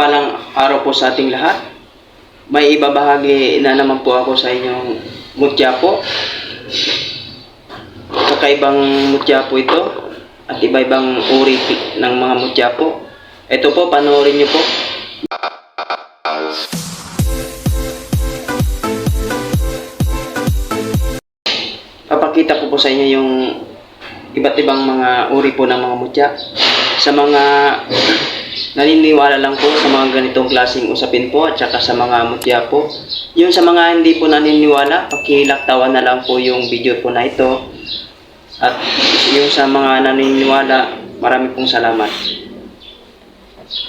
Mapagpalang araw po sa ating lahat. May ibabahagi na naman po ako sa inyong mutya po. Kakaibang mutya po ito at iba-ibang uri ng mga mutya po. Ito po, panoorin niyo po. Papakita ko po sa inyo yung iba't ibang mga uri po ng mga mutya. Sa mga naniniwala lang po sa mga ganitong klaseng usapin po at saka sa mga mutya po. Yung sa mga hindi po naniniwala, pakilaktawan na lang po yung video po na ito. At yung sa mga naniniwala, marami pong salamat.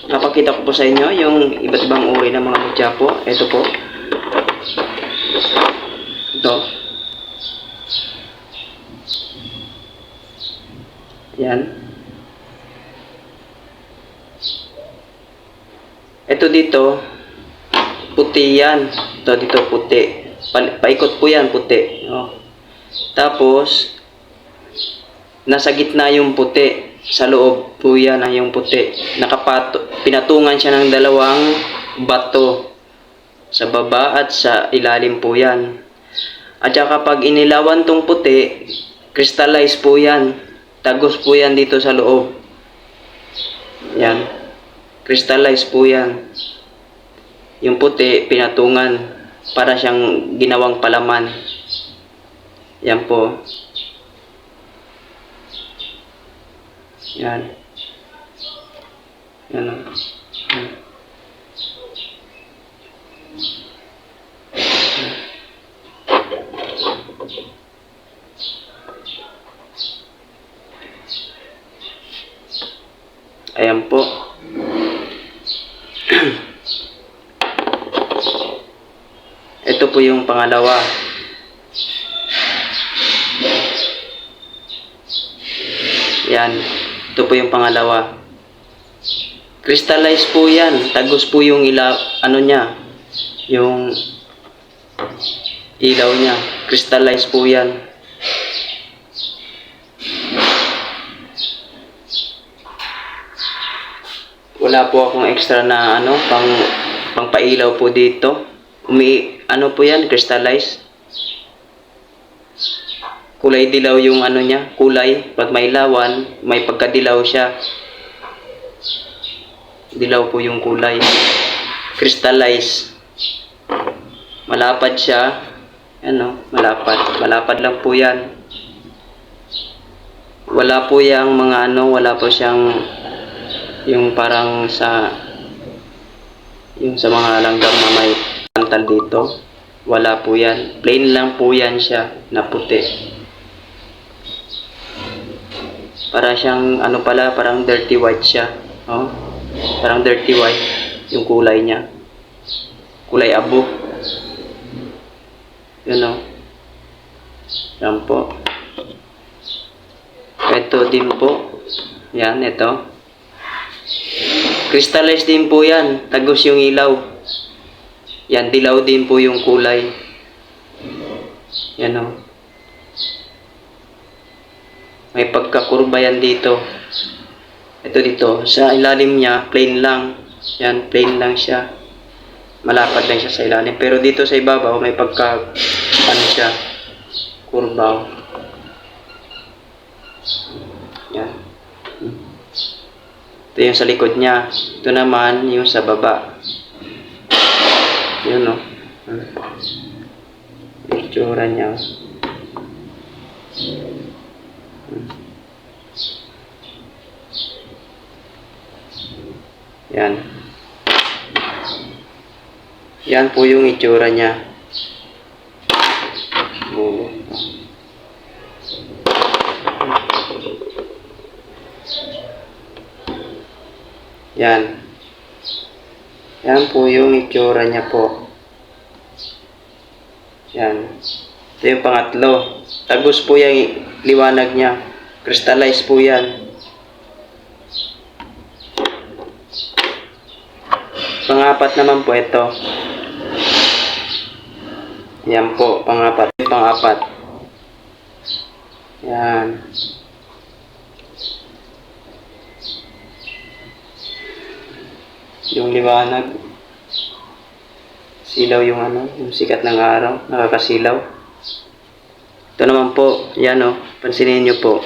Papakita ko po sa inyo yung iba't ibang uri ng mga mutya po. Ito po. Ito. Yan. Ito dito, puti yan. Ito dito, puti. Pa- paikot po yan, puti. Oh. Tapos, nasa gitna yung puti. Sa loob po yan yung puti. Nakapato, pinatungan siya ng dalawang bato. Sa baba at sa ilalim po yan. At saka pag inilawan tong puti, crystallize po yan. Tagos po yan dito sa loob. Yan. Crystallize po yan. Yung puti, pinatungan para siyang ginawang palaman. Yan po. Yan. Yan. Yan. Ayan po. Ito po yung pangalawa. Yan. Ito po yung pangalawa. Crystallize po yan. Tagos po yung ila, ano niya. Yung ilaw niya. Crystallize po yan. Wala po akong extra na ano, pang pangpailaw po dito. Umi ano po 'yan, crystallize. Kulay dilaw yung ano niya, kulay. Pag may lawan, may pagkadilaw siya. Dilaw po yung kulay. Crystallize. Malapad siya. Ano, malapad. Malapad lang po 'yan. Wala po yang mga ano, wala po siyang yung parang sa yung sa mga langgam na may pantal dito. Wala po yan. Plain lang po yan siya na puti. Para siyang ano pala parang dirty white siya oh parang dirty white yung kulay niya. Kulay abo yun oh yan po. Ito din po. Yan ito. Crystallize din po yan. Tagos yung ilaw. Yan, dilaw din po yung kulay. Yan o. May pagkakurba yan dito. Ito dito. Sa ilalim niya, plain lang. Yan, plain lang siya. Malapad lang siya sa ilalim. Pero dito sa ibabaw, may pagka, ano siya, kurbaw. Yan. Ito yung sa likod niya. Ito naman yung sa baba. Yun o. Itsura niya. Hmm. Yan. Yan po yung itsura niya. Oo. Yan. Yan po yung itsura niya po. Yan. Ito yung pangatlo. Tagos po yung liwanag niya. Crystallize po yan. Pangapat naman po ito. Yan po, pangapat. Pangapat. Yan. Yung liwanag. Silaw yung ano, yung sikat ng araw, nakakasilaw. Ito naman po, yan o, pansinin nyo po.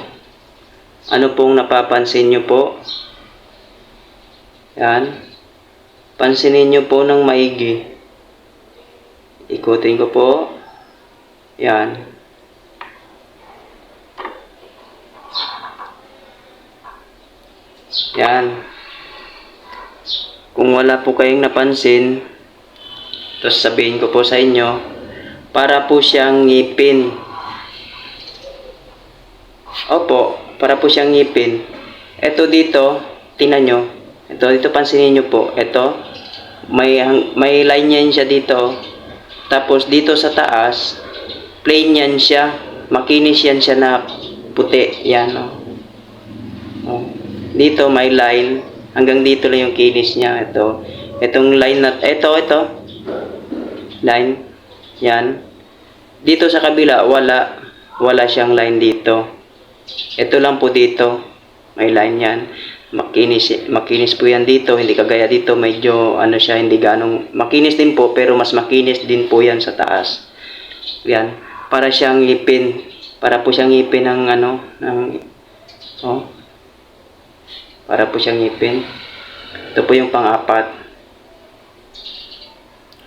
Ano pong napapansin nyo po? Yan. Pansinin nyo po ng maigi. Ikutin ko po. Yan. Yan. Kung wala po kayong napansin, tapos sabihin ko po sa inyo, para po siyang ngipin. Opo, para po siyang ngipin. Ito dito, tingnan nyo. Ito, dito pansinin nyo po. Ito, may, may line yan siya dito. Tapos dito sa taas, plain yan siya. Makinis yan siya na puti. Yan. Oh. Dito may line. Hanggang dito lang yung kinis niya. Ito. Itong line na, ito, ito. Line. Yan. Dito sa kabila, wala. Wala siyang line dito. Ito lang po dito. May line yan. Makinis, makinis po yan dito. Hindi kagaya dito. Medyo ano siya, hindi ganong makinis din po. Pero mas makinis din po yan sa taas. Yan. Para siyang ngipin. Para po siyang ngipin ng ano, ng, oh. Para po siyang ngipin. Ito po yung pang-apat.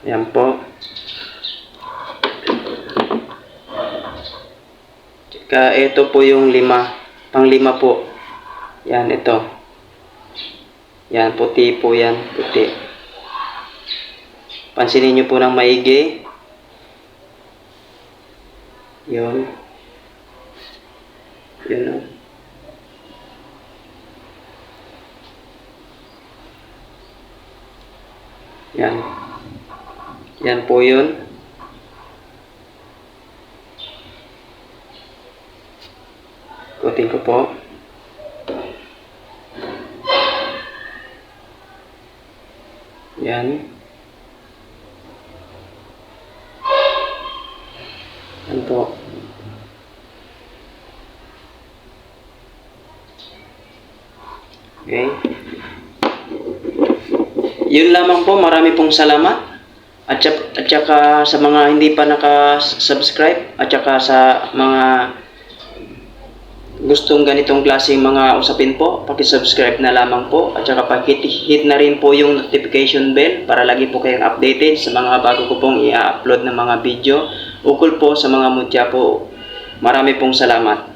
Yan po. Tsaka ito po yung lima. Pang-lima po. Yan, ito. Yan, puti po yan. Puti. Pansinin nyo po ng maigi. Yun. Yun o. Yan. Yan po yun. Kutin ko po. Yan. Yan po. Okay. Yun lamang po, marami pong salamat. At, at saka sa mga hindi pa naka-subscribe, at saka sa mga gustong ganitong klaseng mga usapin po, paki-subscribe na lamang po. At saka paki-hit na rin po yung notification bell para lagi po kayong updated sa mga bago ko pong i-upload na mga video. Ukol po sa mga mutya po. Marami pong salamat.